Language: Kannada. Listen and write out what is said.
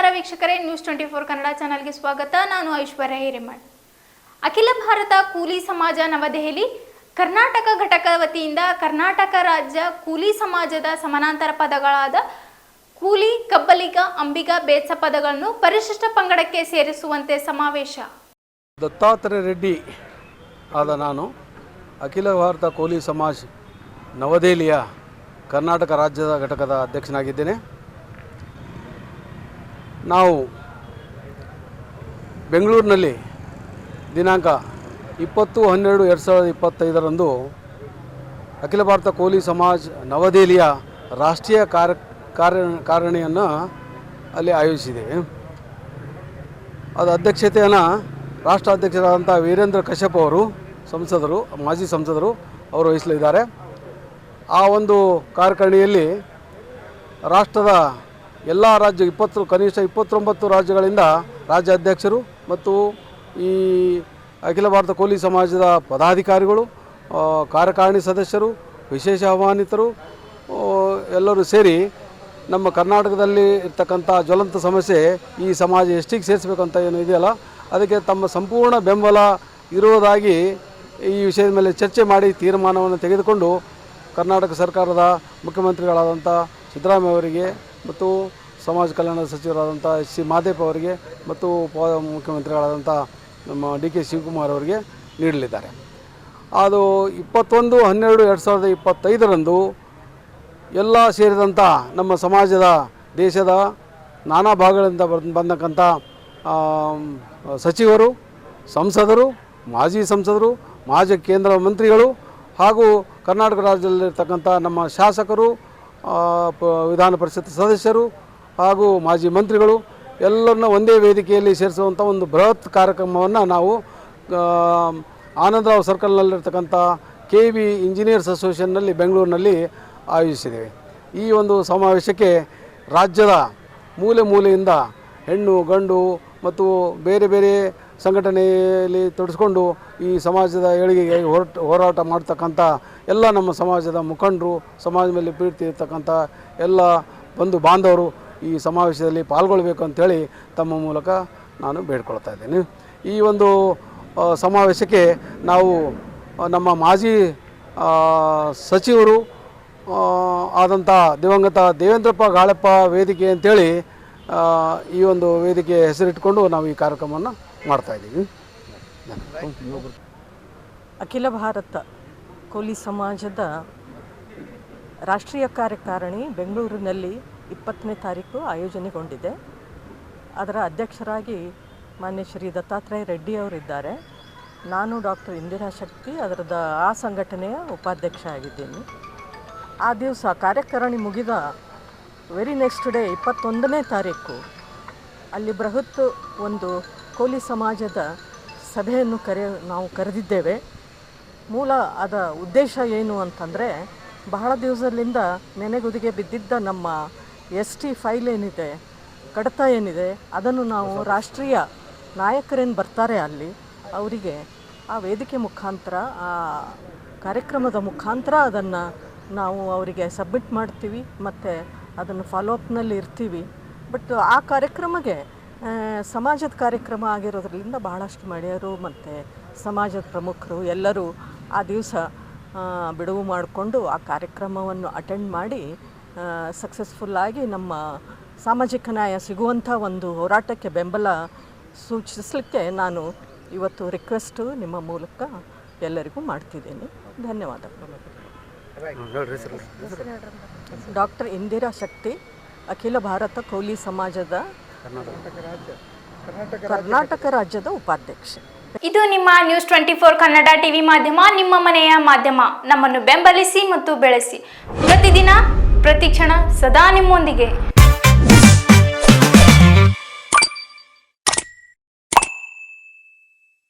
ನಮಸ್ಕಾರ ವೀಕ್ಷಕರೇ ನ್ಯೂಸ್ ಟ್ವೆಂಟಿ ಫೋರ್ ಕನ್ನಡ ಚಾನಲ್ಗೆ ಸ್ವಾಗತ. ನಾನು ಐಶ್ವರ್ಯ ಹಿರೇಮಠ್. ಅಖಿಲ ಭಾರತ ಕೂಲಿ ಸಮಾಜ ನವದೆಹಲಿ, ಕರ್ನಾಟಕ ಘಟಕ ವತಿಯಿಂದ ಕರ್ನಾಟಕ ರಾಜ್ಯ ಕೂಲಿ ಸಮಾಜದ ಸಮಾನಾಂತರ ಪದಗಳಾದ ಕೂಲಿ, ಕಬ್ಬಲಿಗ, ಅಂಬಿಗ ಬೇಸ ಪದಗಳನ್ನು ಪರಿಶಿಷ್ಟ ಪಂಗಡಕ್ಕೆ ಸೇರಿಸುವಂತೆ ಸಮಾವೇಶ. ದತ್ತಾತ್ರೇಯ ರೆಡ್ಡಿ ಆದ ನಾನು ಅಖಿಲ ಭಾರತ ಕೂಲಿ ಸಮಾಜ ನವದೆಹಲಿಯ ಕರ್ನಾಟಕ ರಾಜ್ಯದ ಘಟಕದ ಅಧ್ಯಕ್ಷನಾಗಿದ್ದೇನೆ. ನಾವು ಬೆಂಗಳೂರಿನಲ್ಲಿ ದಿನಾಂಕ ಇಪ್ಪತ್ತು ಹನ್ನೆರಡು ಎರಡು ಸಾವಿರದ ಇಪ್ಪತ್ತೈದರಂದು ಅಖಿಲ ಭಾರತ ಕೋಲಿ ಸಮಾಜ ನವದೆಹಲಿಯ ರಾಷ್ಟ್ರೀಯ ಕಾರ್ಯ ಕಾರ್ಯ ಕಾರಣಿಯನ್ನು ಅಲ್ಲಿ ಆಯೋಜಿಸಿದೆ. ಅದು ಅಧ್ಯಕ್ಷತೆಯನ್ನು ರಾಷ್ಟ್ರ ಅಧ್ಯಕ್ಷರಾದಂಥ ವೀರೇಂದ್ರ ಕಶ್ಯಪ್ ಅವರು, ಸಂಸದರು, ಮಾಜಿ ಸಂಸದರು ಅವರು ವಹಿಸಲಿದ್ದಾರೆ. ಆ ಒಂದು ಕಾರ್ಯಕಾರಿಣಿಯಲ್ಲಿ ರಾಷ್ಟ್ರದ ಎಲ್ಲ ರಾಜ್ಯ ಇಪ್ಪತ್ತು ಕನಿಷ್ಠ ಇಪ್ಪತ್ತೊಂಬತ್ತು ರಾಜ್ಯಗಳಿಂದ ರಾಜ್ಯ ಅಧ್ಯಕ್ಷರು ಮತ್ತು ಈ ಅಖಿಲ ಭಾರತ ಕೋಲಿ ಸಮಾಜದ ಪದಾಧಿಕಾರಿಗಳು ಕಾರ್ಯಕಾರಿಣಿ ಸದಸ್ಯರು, ವಿಶೇಷ ಆಹ್ವಾನಿತರು ಎಲ್ಲರೂ ಸೇರಿ ನಮ್ಮ ಕರ್ನಾಟಕದಲ್ಲಿ ಇರ್ತಕ್ಕಂಥ ಜ್ವಲಂತ ಸಮಸ್ಯೆ ಈ ಸಮಾಜ ಎಷ್ಟಿಗೆ ಅಂತ ಏನು ಇದೆಯಲ್ಲ, ಅದಕ್ಕೆ ತಮ್ಮ ಸಂಪೂರ್ಣ ಬೆಂಬಲ ಇರುವುದಾಗಿ ಈ ವಿಷಯದ ಮೇಲೆ ಚರ್ಚೆ ಮಾಡಿ ತೀರ್ಮಾನವನ್ನು ತೆಗೆದುಕೊಂಡು ಕರ್ನಾಟಕ ಸರ್ಕಾರದ ಮುಖ್ಯಮಂತ್ರಿಗಳಾದಂಥ ಸಿದ್ದರಾಮಯ್ಯ ಅವರಿಗೆ ಮತ್ತು ಸಮಾಜ ಕಲ್ಯಾಣ ಸಚಿವರಾದಂಥ ಎಚ್ ಸಿ ಮಾದೇಪ್ ಅವರಿಗೆ ಮತ್ತು ಉಪ ಮುಖ್ಯಮಂತ್ರಿಗಳಾದಂಥ ನಮ್ಮ ಡಿ ಕೆ ಶಿವಕುಮಾರ್ ಅವರಿಗೆ ನೀಡಲಿದ್ದಾರೆ. ಅದು ಇಪ್ಪತ್ತೊಂದು, ಹನ್ನೆರಡು, ಎರಡು ಸಾವಿರದ ಇಪ್ಪತ್ತೈದರಂದು ಎಲ್ಲ ಸೇರಿದಂಥ ನಮ್ಮ ಸಮಾಜದ, ದೇಶದ ನಾನಾ ಭಾಗಗಳಿಂದ ಬಂದಕ್ಕಂಥ ಸಚಿವರು, ಸಂಸದರು, ಮಾಜಿ ಸಂಸದರು, ಮಾಜಿ ಕೇಂದ್ರ ಮಂತ್ರಿಗಳು ಹಾಗೂ ಕರ್ನಾಟಕ ರಾಜ್ಯದಲ್ಲಿರ್ತಕ್ಕಂಥ ನಮ್ಮ ಶಾಸಕರು ವಿಧಾನ ಪರಿಷತ್ ಸದಸ್ಯರು ಹಾಗೂ ಮಾಜಿ ಮಂತ್ರಿಗಳು ಎಲ್ಲರನ್ನ ಒಂದೇ ವೇದಿಕೆಯಲ್ಲಿ ಸೇರಿಸುವಂಥ ಒಂದು ಬೃಹತ್ ಕಾರ್ಯಕ್ರಮವನ್ನು ನಾವು ಆನಂದರಾವ್ ಸರ್ಕಲ್ನಲ್ಲಿರ್ತಕ್ಕಂಥ ಕೆ ವಿ ಇಂಜಿನಿಯರ್ಸ್ ಅಸೋಸಿಯೇಷನ್ನಲ್ಲಿ ಬೆಂಗಳೂರಿನಲ್ಲಿ ಆಯೋಜಿಸಿದ್ದೇವೆ. ಈ ಒಂದು ಸಮಾವೇಶಕ್ಕೆ ರಾಜ್ಯದ ಮೂಲೆ ಮೂಲೆಯಿಂದ ಹೆಣ್ಣು, ಗಂಡು ಮತ್ತು ಬೇರೆ ಬೇರೆ ಸಂಘಟನೆಯಲ್ಲಿ ತೊಡಸ್ಕೊಂಡು ಈ ಸಮಾಜದ ಏಳಿಗೆಗೆ ಹೊರಟ ಹೋರಾಟ ಮಾಡ್ತಕ್ಕಂಥ ಎಲ್ಲ ನಮ್ಮ ಸಮಾಜದ ಮುಖಂಡರು, ಸಮಾಜ ಮೇಲೆ ಪ್ರೀತಿ ಇರ್ತಕ್ಕಂಥ ಎಲ್ಲ ಬಂಧು ಬಾಂಧವರು ಈ ಸಮಾವೇಶದಲ್ಲಿ ಪಾಲ್ಗೊಳ್ಬೇಕು ಅಂಥೇಳಿ ತಮ್ಮ ಮೂಲಕ ನಾನು ಬೇಡ್ಕೊಳ್ತಾ ಇದ್ದೇನೆ. ಈ ಒಂದು ಸಮಾವೇಶಕ್ಕೆ ನಾವು ನಮ್ಮ ಮಾಜಿ ಸಚಿವರು ಆದಂಥ ದಿವಂಗತ ದೇವೇಂದ್ರಪ್ಪ ಗಾಳಪ್ಪ ವೇದಿಕೆ ಅಂತೇಳಿ ಈ ಒಂದು ವೇದಿಕೆ ಹೆಸರಿಟ್ಕೊಂಡು ನಾವು ಈ ಕಾರ್ಯಕ್ರಮವನ್ನು ಮಾಡ್ತಾಯಿದ್ದೀವಿ ಅಖಿಲ ಭಾರತ ಕೋಲಿ ಸಮಾಜದ ರಾಷ್ಟ್ರೀಯ ಕಾರ್ಯಕಾರಿಣಿ ಬೆಂಗಳೂರಿನಲ್ಲಿ ಇಪ್ಪತ್ತನೇ ತಾರೀಕು ಆಯೋಜನೆಗೊಂಡಿದೆ. ಅದರ ಅಧ್ಯಕ್ಷರಾಗಿ ಮಾನ್ಯ ಶ್ರೀ ದತ್ತಾತ್ರೇಯ ರೆಡ್ಡಿ ಅವರಿದ್ದಾರೆ. ನಾನು ಡಾಕ್ಟರ್ ಇಂದಿರಾ ಶಕ್ತಿ ಅದರದ ಆ ಸಂಘಟನೆಯ ಉಪಾಧ್ಯಕ್ಷ ಆಗಿದ್ದೀನಿ ಆ ದಿವಸ ಕಾರ್ಯಕಾರಿಣಿ ಮುಗಿದ ವೆರಿ ನೆಕ್ಸ್ಟ್ ಡೇ ಇಪ್ಪತ್ತೊಂದನೇ ತಾರೀಕು, ಅಲ್ಲಿ ಬೃಹತ್ ಒಂದು ಕೋಲಿ ಸಮಾಜದ ಸಭೆಯನ್ನು ಕರೆ ನಾವು ಕರೆದಿದ್ದೇವೆ. ಮೂಲ ಅದ ಉದ್ದೇಶ ಏನು ಅಂತಂದರೆ ಬಹಳ ದಿವಸದಿಂದ ನೆನೆಗುದಿಗೆ ಬಿದ್ದಿದ್ದ ನಮ್ಮ ಎಸ್ ಟಿ ಫೈಲ್ ಏನಿದೆ ಕಡತ ಏನಿದೆ ಅದನ್ನು ನಾವು ರಾಷ್ಟ್ರೀಯ ನಾಯಕರೇನು ಬರ್ತಾರೆ ಅಲ್ಲಿ ಅವರಿಗೆ ಆ ವೇದಿಕೆ ಮುಖಾಂತರ ಆ ಕಾರ್ಯಕ್ರಮದ ಮುಖಾಂತರ ಅದನ್ನು ನಾವು ಅವರಿಗೆ ಸಬ್ಮಿಟ್ ಮಾಡ್ತೀವಿ ಮತ್ತು ಅದನ್ನು ಫಾಲೋ ಅಪ್ನಲ್ಲಿ ಇರ್ತೀವಿ. ಬಟ್ ಆ ಕಾರ್ಯಕ್ರಮಕ್ಕೆ ಸಮಾಜದ ಕಾರ್ಯಕ್ರಮ ಆಗಿರೋದ್ರಿಂದ ಭಾಳಷ್ಟು ಮಹಿಳೆಯರು ಮತ್ತು ಸಮಾಜದ ಪ್ರಮುಖರು ಎಲ್ಲರೂ ಆ ದಿವಸ ಬಿಡುವು ಮಾಡಿಕೊಂಡು ಆ ಕಾರ್ಯಕ್ರಮವನ್ನು ಅಟೆಂಡ್ ಮಾಡಿ ಸಕ್ಸಸ್ಫುಲ್ಲಾಗಿ ನಮ್ಮ ಸಾಮಾಜಿಕ ನ್ಯಾಯ ಸಿಗುವಂಥ ಒಂದು ಹೋರಾಟಕ್ಕೆ ಬೆಂಬಲ ಸೂಚಿಸಲಿಕ್ಕೆ ನಾನು ಇವತ್ತು ರಿಕ್ವೆಸ್ಟು ನಿಮ್ಮ ಮೂಲಕ ಎಲ್ಲರಿಗೂ ಮಾಡ್ತಿದ್ದೀನಿ. ಧನ್ಯವಾದಗಳು ಡಾಕ್ಟರ್ ಇಂದಿರಾ ಶಕ್ತಿ ಅಖಿಲ ಭಾರತ ಕೋಲಿ ಸಮಾಜದ ಕರ್ನಾಟಕ. ರಾಜ್ಯದ ಉಪಾಧ್ಯಕ್ಷೆ. ಇದು ನಿಮ್ಮ news twenty four Kannada TV ಮಾಧ್ಯಮ ನಿಮ್ಮ ಮನೆಯ ಮಾಧ್ಯಮ. ನಮ್ಮನ್ನು ಬೆಂಬಲಿಸಿ ಮತ್ತು ಬೆಳೆಸಿ. ಪ್ರತಿದಿನ ಪ್ರತಿಕ್ಷಣ ಸದಾ ನಿಮ್ಮೊಂದಿಗೆ.